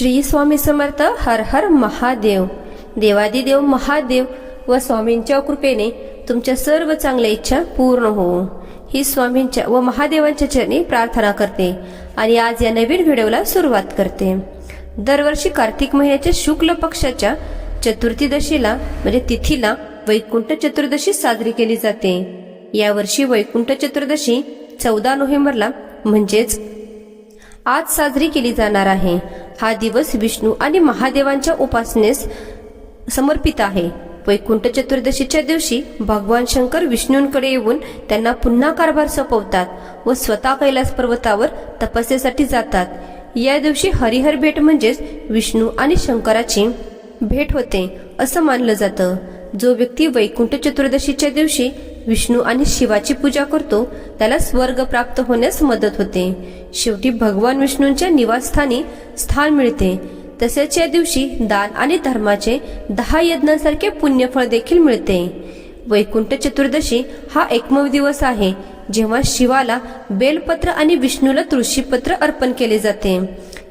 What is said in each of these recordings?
श्री स्वामी समर्थ हर हर महादेव. देवादिदेव महादेव व स्वामींच्या कृपेने तुमच्या सर्व चांगल्या इच्छा पूर्ण हो ही स्वामींच्या व महादेवांच्या चरणी प्रार्थना करते आणि आज या नवीन व्हिडिओला सुरुवात करते. दरवर्षी कार्तिक महिन्याच्या शुक्ल पक्षाच्या चतुर्थीदशीला म्हणजे तिथीला वैकुंठ चतुर्दशी साजरी केली जाते. यावर्षी वैकुंठ चतुर्दशी चौदा नोव्हेंबरला म्हणजेच आज साजरी केली जाणार आहे. हा दिवस विष्णू आणि महादेवांच्या उपासनेस समर्पित आहे. वैकुंठ चतुर्दशीच्या दिवशी भगवान शंकर विष्णूंकडे येऊन त्यांना पुन्हा कारभार सोपवतात व स्वतः कैलास पर्वतावर तपस्येसाठी जातात. या दिवशी हरिहर भेट म्हणजेच विष्णू आणि शंकराची भेट होते असं मानलं जातं. जो व्यक्ती वैकुंठ चतुर्दशीच्या दिवशी विष्णू आणि शिवाची पूजा करतो त्याला स्वर्ग प्राप्त होण्यास मदत होते. शेवटी भगवान विष्णूंच्या निवासस्थानी स्थान मिळते. तसेच या दिवशी दान आणि धर्माचे दहा यज्ञांसारखे पुण्यफळ देखील मिळते. वैकुंठ चतुर्दशी हा एकमेव दिवस आहे जेव्हा शिवाला बेलपत्र आणि विष्णूला तुळशीपत्र अर्पण केले जाते.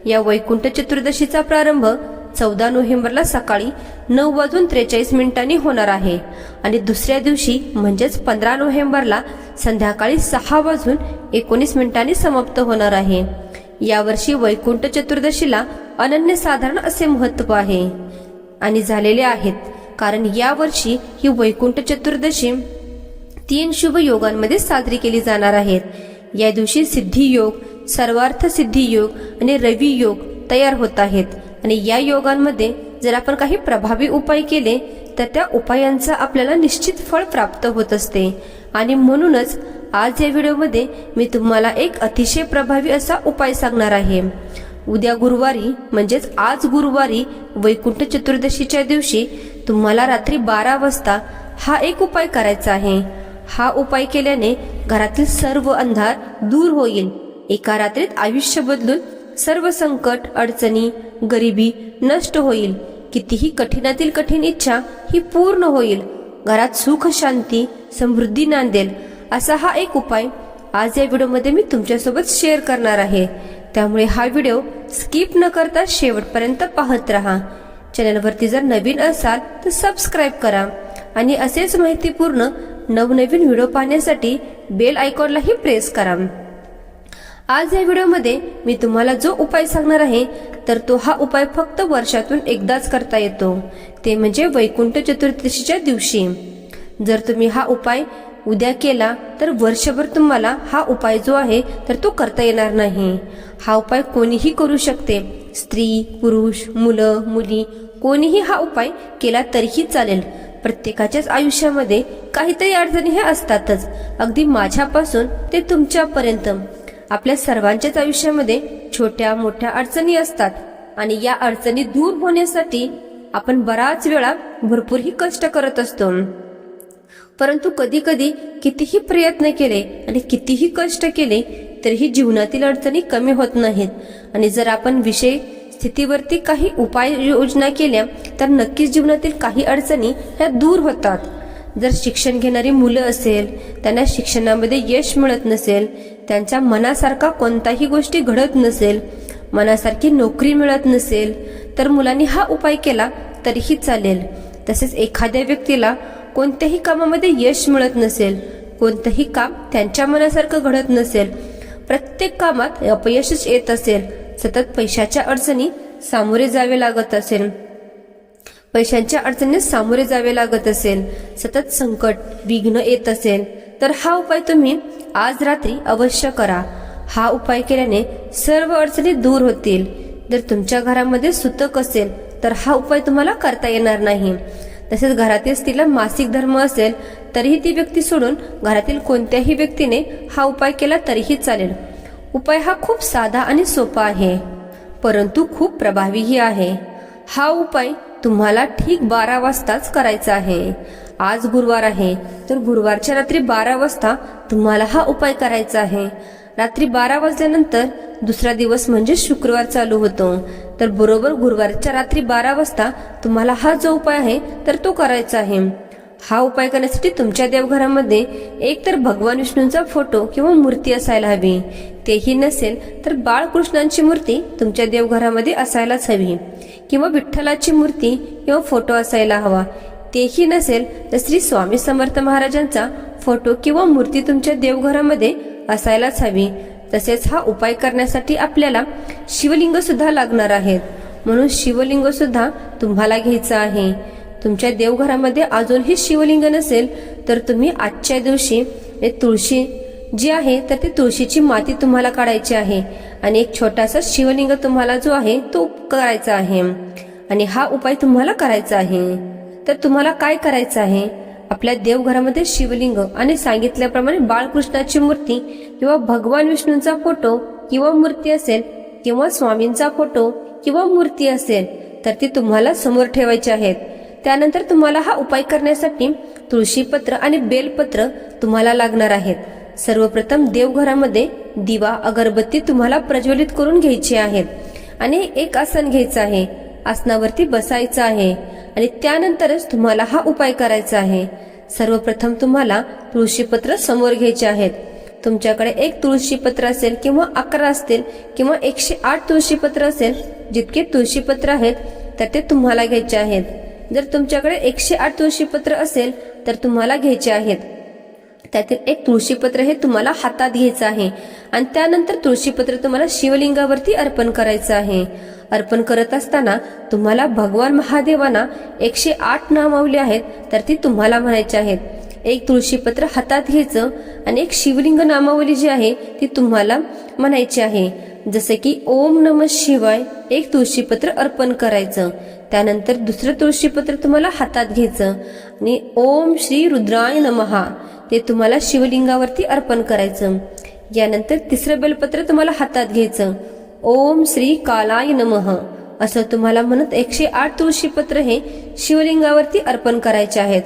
या वैकुंठ चतुर्दशीचा प्रारंभ चौदा नोव्हेंबरला सकाळी नऊ वाजून त्रेचाळीस मिनिटांनी होणार आहे. आणि दुसऱ्या दिवशी म्हणजेच पंधरा नोव्हेंबरला संध्याकाळी सहा वाजून एकोणीस मिनिटांनी समाप्त होणार आहे. यावर्षी वैकुंठ चतुर्दशीला अनन्यसाधारण असे महत्त्व आहे. आणि झालेले आहेत. कारण यावर्षी ही वैकुंठ चतुर्दशी तीन शुभ योगांमध्ये साजरी केली जाणार आहेत. या दिवशी सिद्धी योग सर्वार्थ सिद्धी योग आणि रवी योग तयार होत आहेत. आणि या योगांमध्ये जर आपण काही प्रभावी उपाय केले तर त्या उपायांचा आपल्याला निश्चित फळ प्राप्त होत असते. आणि म्हणूनच आज या व्हिडिओमध्ये मी तुम्हाला एक अतिशय प्रभावी असा उपाय सांगणार आहे. उद्या गुरुवारी म्हणजेच आज गुरुवारी वैकुंठ चतुर्दशीच्या दिवशी तुम्हाला रात्री बारा वाजता हा एक उपाय करायचा आहे. हा उपाय केल्याने घरातील सर्व अंधार दूर होईल. एका रात्रीत आयुष्य बदलून सर्व संकट अडचणी गरिबी नष्ट होईल. कितीही कठीणातील कठीण इच्छा ही पूर्ण होईल. घरात सुख शांती समृद्धी नांदेल असा हा एक उपाय आज या व्हिडिओमध्ये मी तुमच्यासोबत शेअर करणार आहे. त्यामुळे हा व्हिडिओ स्किप न करता शेवटपर्यंत पाहत राहा. चॅनलवरती जर नवीन असाल तर सबस्क्राईब करा आणि असेच माहितीपूर्ण नवनवीन व्हिडिओ पाहण्यासाठी बेल आयकॉनलाही प्रेस करा. आज या व्हिडिओमध्ये मी तुम्हाला जो उपाय सांगणार आहे तर तो हा उपाय फक्त वर्षातून एकदाच करता येतो. ते म्हणजे वैकुंठ चतुर्दशीच्या दिवशी. जर तुम्ही हा उपाय उद्या केला तर वर्षभर तुम्हाला हा उपाय जो आहे तर तो करता येणार नाही. हा उपाय कोणीही करू शकते. स्त्री पुरुष मुलं मुली कोणीही हा उपाय केला तरीही चालेल. प्रत्येकाच्याच आयुष्यामध्ये काहीतरी अडचणी हे असतातच. अगदी माझ्यापासून ते तुमच्यापर्यंत. आपल्या सर्वांच्याच आयुष्यामध्ये छोट्या मोठ्या अडचणी असतात आणि या अडचणी दूर होण्यासाठी आपण बराच वेळा भरपूरही कष्ट करत असतो. परंतु कधी कधी कितीही प्रयत्न केले आणि कितीही कष्ट केले तरीही जीवनातील अडचणी कमी होत नाहीत. आणि जर आपण विषय स्थितीवरती काही उपाय योजना केल्या तर नक्कीच जीवनातील काही अडचणी ह्या दूर होतात. जर शिक्षण घेणारी मुलं असेल त्यांना शिक्षणामध्ये यश मिळत नसेल त्यांच्या मनासारखा कोणताही गोष्टी घडत नसेल मनासारखी नोकरी मिळत नसेल तर मुलांनी हा उपाय केला तरीही चालेल. तसेच एखाद्या व्यक्तीला कोणत्याही कामामध्ये यश मिळत नसेल कोणतंही काम त्यांच्या मनासारखं घडत नसेल प्रत्येक कामात अपयशच येत असेल सतत पैशाच्या अडचणी सामोरे जावे लागत असेल. पैशांच्या अडचणीस सामोरे जावे लागत असेल सतत संकट विघ्न येत असेल तर हा उपाय तुम्ही आज रात्री अवश्य करा. हा उपाय केल्याने सर्व अडचणी दूर होतील. जर तुमच्या घरामध्ये सुतक असेल तर हा उपाय तुम्हाला करता येणार नाही. तसेच घरातील स्त्रीला मासिक धर्म असेल तरीही ती व्यक्ती सोडून घरातील कोणत्याही व्यक्तीने हा उपाय केला तरीही चालेल. उपाय हा खूप साधा आणि सोपा आहे परंतु खूप प्रभावीही आहे. हा उपाय तुम्हाला ठीक बारा वाजताच करायचा आहे. आज गुरुवार आहे तर गुरुवारच्या रात्री बारा वाजता तुम्हाला हा उपाय करायचा आहे. रात्री बारा वाजल्यानंतर दुसरा दिवस म्हणजे शुक्रवार चालू होतो. तर बरोबर गुरुवारच्या रात्री बारा वाजता तुम्हाला हा जो उपाय आहे तर तो करायचा आहे. हा उपाय करण्यासाठी तुमच्या देवघरामध्ये एक तर भगवान विष्णूंचा फोटो किंवा मूर्ती असायला हवी. तेही नसेल तर बाळकृष्णांची मूर्ती तुमच्या देवघरामध्ये असायलाच हवी. किंवा विठ्ठलाची मूर्ती किंवा फोटो असायला हवा. तेही नसेल तर श्री स्वामी समर्थ महाराजांचा फोटो किंवा मूर्ती तुमच्या देवघरामध्ये असायलाच हवी. तसेच हा उपाय करण्यासाठी आपल्याला शिवलिंग सुद्धा लागणार आहेत. म्हणून शिवलिंग सुद्धा तुम्हाला घ्यायचं आहे. तुमच्या देवघरामध्ये अजूनही शिवलिंग नसेल तर तुम्ही आजच्या दिवशी तुळशी जी आहे तर ती तुळशीची माती तुम्हाला काढायची आहे. आणि एक छोटासा शिवलिंग तुम्हाला जो आहे तो करायचा आहे. आणि हा उपाय तुम्हाला करायचा आहे. तर तुम्हाला काय करायचं आहे? आपल्या देवघरामध्ये शिवलिंग आणि सांगितल्याप्रमाणे बाळकृष्णाची मूर्ती किंवा भगवान विष्णूंचा फोटो किंवा मूर्ती असेल किंवा स्वामींचा फोटो किंवा मूर्ती असेल तर ती तुम्हाला समोर ठेवायची आहेत. त्यानंतर तुम्हाला हा उपाय करण्यासाठी तुळशीपत्र आणि बेलपत्र तुम्हाला लागणार आहेत. सर्वप्रथम देवघरामध्ये दिवा अगरबत्ती तुम्हाला प्रज्वलित करून घ्यायची आहेत. आणि एक आसन घ्यायचं आहे. आसनावरती बसायचं आहे. आणि त्यानंतरच तुम्हाला हा उपाय करायचा आहे. सर्वप्रथम तुम्हाला तुळशीपत्र समोर घ्यायचे आहेत. तुमच्याकडे एक तुळशीपत्र असेल किंवा अकरा असतील किंवा एकशे आठ तुळशीपत्र असेल जितके तुळशीपत्र आहेत तर ते तुम्हाला घ्यायचे आहेत. जर तुमच्याकडे एकशे आठ तुळशीपत्र असेल तर तुम्हाला घ्यायचे आहेत. त्यातील एक तुळशीपत्र हे तुम्हाला हातात घ्यायचं आहे. आणि त्यानंतर तुळशीपत्र तुम्हाला शिवलिंगावरती अर्पण करायचं आहे. अर्पण करत असताना तुम्हाला भगवान महादेवांना एकशे आठ नामावली आहेत तर ती तुम्हाला म्हणायची आहेत. एक तुळशीपत्र हातात घ्यायचं आणि एक शिवलिंग नामावली जी आहे ती तुम्हाला म्हणायची आहे. जसे की ओम नम शिवाय एक तुळशीपत्र अर्पण करायचं. त्यानंतर दुसरं तुळशीपत्र तुम्हाला हातात घ्यायचं. आणि ओम श्री रुद्राय नमहा ते तुम्हाला शिवलिंगावरती अर्पण करायचं. यानंतर तिसरं बेलपत्र तुम्हाला हातात घ्यायचं. ओम श्री कालाय नमः असं तुम्हाला म्हणत एकशे आठ तुळशीपत्र हे शिवलिंगावरती अर्पण करायचे आहेत.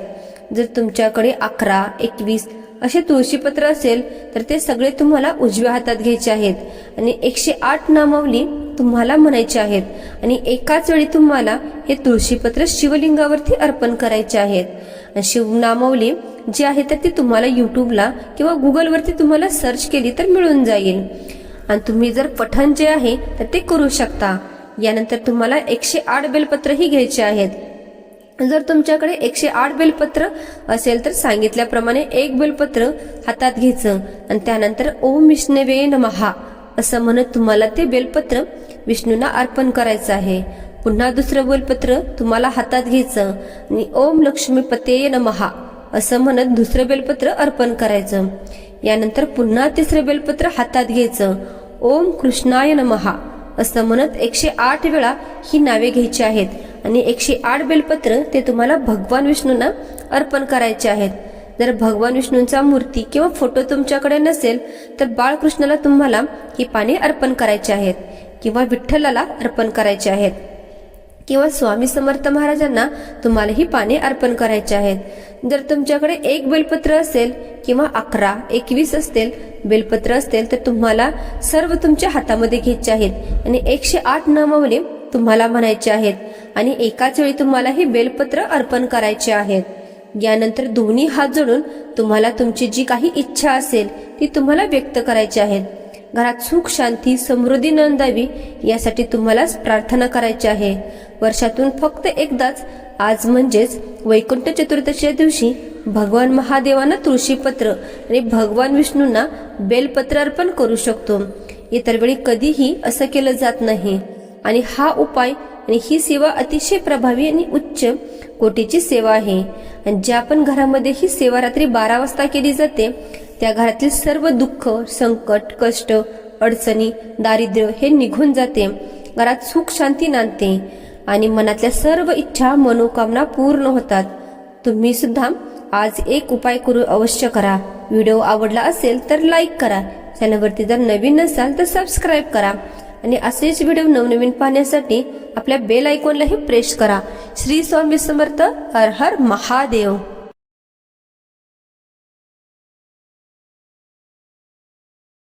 जर तुमच्याकडे अकरा एकवीस असे तुळशीपत्र असेल तर ते सगळे तुम्हाला उजव्या हातात घ्यायचे आहेत. आणि एकशे आठ नामावली तुम्हाला म्हणायचे आहेत. आणि एकाच वेळी तुम्हाला हे तुळशीपत्र शिवलिंगावरती अर्पण करायचे आहेत. शिवनामावली जी आहे तर ती तुम्हाला युट्यूबला किंवा गुगलवरती तुम्हाला सर्च केली तर मिळून जाईल. आणि तुम्ही जर पठण जे आहे तर ते करू शकता. यानंतर तुम्हाला एकशे आठ बेलपत्रही घ्यायचे आहेत. जर तुमच्याकडे एकशे आठ बेलपत्र असेल तर सांगितल्याप्रमाणे एक बेलपत्र हातात घ्यायचं. आणि त्यानंतर ओम विष्णवे नमहा असं म्हणत तुम्हाला ते बेलपत्र विष्णूंना अर्पण करायचं आहे. पुन्हा दुसरं बेलपत्र तुम्हाला हातात घ्यायचं. आणि ओम लक्ष्मीपते नमहा असं म्हणत दुसरं बेलपत्र अर्पण करायचं. यानंतर पुन्हा तिसरं बेलपत्र हातात घ्यायचं. ओम कृष्णाय नमहा असं म्हणत एकशे आठ वेळा ही नावे घ्यायची आहेत. आणि एकशे आठ बेलपत्र ते तुम्हाला भगवान विष्णूंना अर्पण करायचे आहेत. जर भगवान विष्णूंचा मूर्ती किंवा फोटो तुमच्याकडे नसेल तर बाळकृष्णाला तुम्हाला ही पाने अर्पण करायची आहेत किंवा विठ्ठलाला अर्पण करायचे आहेत. किंवा स्वामी समर्थ महाराजांना तुम्हाला ही पाने अर्पण करायचे आहेत. जर तुमच्याकडे एक बेलपत्र असेल किंवा अकरा एकवीस असतील बेलपत्र असतील तर तुम्हाला सर्व तुमच्या हातामध्ये घ्यायचे आहेत. आणि एकशे आठ नामावली तुम्हाला म्हणायचे आहेत. आणि एकाच वेळी तुम्हाला हे बेलपत्र अर्पण करायचे आहेत यानंतर दोन्ही हात जोडून तुम्हाला तुमची जी काही इच्छा असेल ती तुम्हाला व्यक्त करायची आहेत घरात सुख शांती समृद्धी नोंदावी यासाठी तुम्हालाच प्रार्थना करायची आहे. वर्षातून फक्त एकदाच आज म्हणजेच वैकुंठ चतुर्दशीच्या दिवशी भगवान महादेवांना तुळशीपत्र आणि भगवान विष्णूंना बेलपत्र अर्पण करू शकतो. इतर वेळी कधीही असं केलं जात नाही. आणि हा उपाय आणि ही सेवा अतिशय प्रभावी आणि उच्च कोटीची सेवा आहे. आणि ज्या पण घरामध्ये ही सेवा रात्री बारा वाजता केली जाते त्या घरातील सर्व दुःख संकट कष्ट अडचणी दारिद्र्य हे निघून जाते. घरात सुख शांती नांदते आणि मनातल्या सर्व इच्छा मनोकामना पूर्ण होतात. तुम्ही सुद्धा आज एक उपाय करू अवश्य करा. व्हिडिओ आवडला असेल तर लाईक करा. चॅनलवरती जर नवीन नसाल तर सबस्क्राईब करा. आणि असेच व्हिडिओ नवनवीन पाहण्यासाठी आपल्या बेल आयकॉनलाही प्रेस करा. श्री स्वामी समर्थ हर हर महादेव.